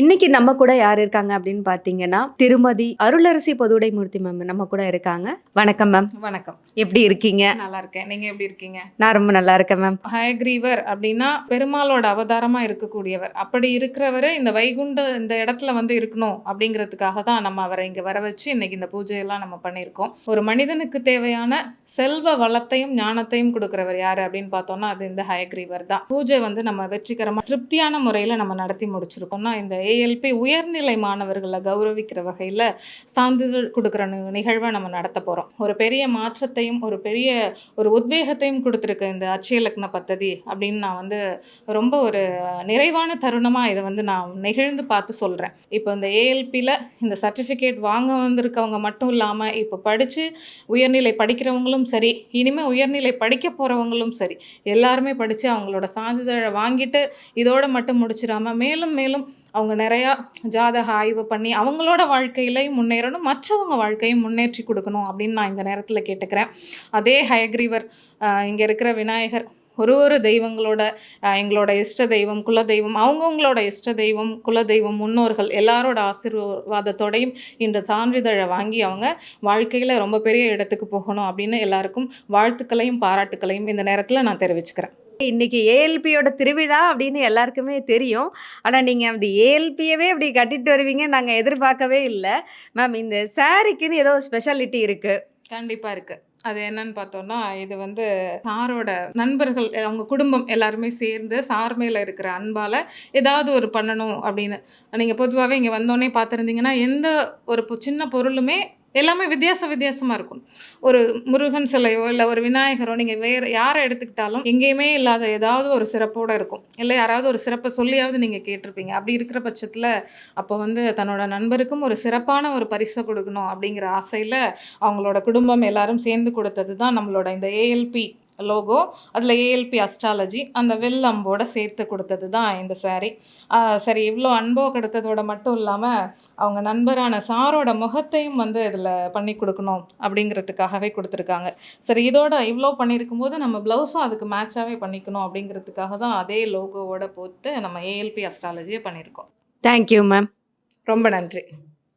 இன்னைக்கு நம்ம கூட யார் இருக்காங்க அப்படின்னு பார்த்தீங்கன்னா திருமதி அருளரசி பொதுவுடை மூர்த்தி மேம் நம்ம கூட இருக்காங்க. வணக்கம் மேம் வணக்கம். எப்படி இருக்கீங்க? நல்லா இருக்கேன் நீங்க எப்படி இருக்கீங்க? நான் ரொம்ப நல்லா இருக்கேன் மேம் ஹயக்ரீவர் அப்படின்னா பெருமாளோட அவதாரமா இருக்கக்கூடியவர். அப்படி இருக்கிறவர் இந்த வைகுண்ட இந்த இடத்துல வந்து இருக்கணும் அப்படிங்கிறதுக்காக தான் நம்ம அவரை இங்க வர வச்சு இன்னைக்கு இந்த பூஜையெல்லாம் நம்ம பண்ணியிருக்கோம். ஒரு மனிதனுக்கு தேவையான செல்வ வளத்தையும் ஞானத்தையும் கொடுக்கிறவர் யாரு அப்படின்னு பார்த்தோம்னா அது இந்த ஹயக்ரீவர் தான். பூஜை வந்து நம்ம வெற்றிகரமா திருப்தியான முறையில நம்ம நடத்தி முடிச்சிருக்கோம்னா இந்த ஏஎல்பி உயர்நிலை மாணவர்களை கௌரவிக்கிற வகையில் சான்றிதழ் கொடுக்குற நி- நிகழ்வை நம்ம நடத்த போகிறோம் ஒரு பெரிய மாற்றத்தையும் ஒரு பெரிய ஒரு உத்வேகத்தையும் கொடுத்துருக்கு இந்த அட்சய பத்ததி அப்படின்னு நான் வந்து ரொம்ப ஒரு நிறைவான தருணமாக இதை வந்து நான் நெகிழ்ந்து பார்த்து சொல்கிறேன் இப்போ இந்த ஏஎல்பியில் இந்த சர்டிஃபிகேட் வாங்க வந்திருக்கவங்க மட்டும் இல்லாமல் இப்போ படித்து உயர்நிலை படிக்கிறவங்களும் சரி இனிமேல் உயர்நிலை படிக்க போகிறவங்களும் சரி எல்லாருமே படித்து அவங்களோட சான்றிதழை வாங்கிட்டு இதோட மட்டும் முடிச்சிடாமல் மேலும் மேலும் அவங்க நிறையா ஜாதக ஆய்வு பண்ணி அவங்களோட வாழ்க்கையிலையும் முன்னேறணும் மற்றவங்க வாழ்க்கையும் முன்னேற்றி கொடுக்கணும் அப்படின்னு நான் இந்த நேரத்தில் கேட்டுக்கிறேன். அதே ஹயக்ரீவர் இங்கே இருக்கிற விநாயகர் ஒரு ஒரு தெய்வங்களோட எங்களோட இஷ்ட தெய்வம் குல தெய்வம் அவங்கவுங்களோட இஷ்ட தெய்வம் குல தெய்வம் முன்னோர்கள் எல்லாரோட ஆசீர்வாதத்தோடையும் இந்த சான்றிதழை வாங்கி அவங்க வாழ்க்கையில் ரொம்ப பெரிய இடத்துக்கு போகணும் அப்படின்னு எல்லாருக்கும் வாழ்த்துக்களையும் பாராட்டுக்களையும் இந்த நேரத்தில் நான் தெரிவிச்சுக்கிறேன். இன்னைக்கு ஏஎல்பியோட திருவிழா அப்படின்னு எல்லாருக்குமே தெரியும். ஆனால் நீங்கள் அந்த ஏஎல்பியவே அப்படி கட்டிட்டு வருவீங்க நாங்கள் எதிர்பார்க்கவே இல்லை. மேம் இந்த சாரிக்குன்னு ஏதோ ஸ்பெஷாலிட்டி இருக்குது கண்டிப்பாக இருக்குது அது என்னன்னு பார்த்தோம்னா இது வந்து சாரோட நண்பர்கள் அவங்க குடும்பம் எல்லாருமே சேர்ந்து சார் மேலே இருக்கிற அன்பால் ஏதாவது ஒரு பண்ணணும் அப்படின்னு. நீங்கள் பொதுவாகவே இங்கே வந்தோடனே பார்த்துருந்தீங்கன்னா எந்த ஒரு பொ- சின்ன பொருளுமே எல்லாமே வித்தியாச வித்தியாசமாக இருக்கும். ஒரு முருகன் சிலையோ இல்லை ஒரு விநாயகரோ நீங்கள் வேறு யாரை எடுத்துக்கிட்டாலும் எங்கேயுமே இல்லாத ஏதாவது ஒரு சிறப்போடு இருக்கும். இல்லை யாராவது ஒரு சிறப்பை சொல்லியாவது நீங்கள் கேட்டிருப்பீங்க. அப்படி இருக்கிற பட்சத்தில் அப்போ வந்து தன்னோட நண்பருக்கும் ஒரு சிறப்பான ஒரு பரிசை கொடுக்கணும் அப்படிங்கிற ஆசையில் அவங்களோட குடும்பம் எல்லாரும் சேர்ந்து கொடுத்தது தான் நம்மளோட இந்த ஏஎல்பி லோகோ அதில் ஏஎல்பி அஸ்ட்ராலஜி அந்த வெள் அம்போட சேர்த்து கொடுத்தது தான் இந்த. ஆஹ் சரி இவ்வளோ அன்போ கொடுத்ததோட மட்டும் இல்லாமல் அவங்க நண்பரான சாரோட முகத்தையும் வந்து இதில் பண்ணி கொடுக்கணும் அப்படிங்கிறதுக்காகவே கொடுத்துருக்காங்க. சரி இதோட இவ்வளோ பண்ணியிருக்கும் போது நம்ம ப்ளவுஸும் அதுக்கு மேட்சாகவே பண்ணிக்கணும் அப்படிங்கிறதுக்காக தான் அதே லோகோவோட போட்டு நம்ம ஏஎல்பி அஸ்ட்ராலஜியை பண்ணியிருக்கோம் தேங்க்யூ மேம் ரொம்ப நன்றி.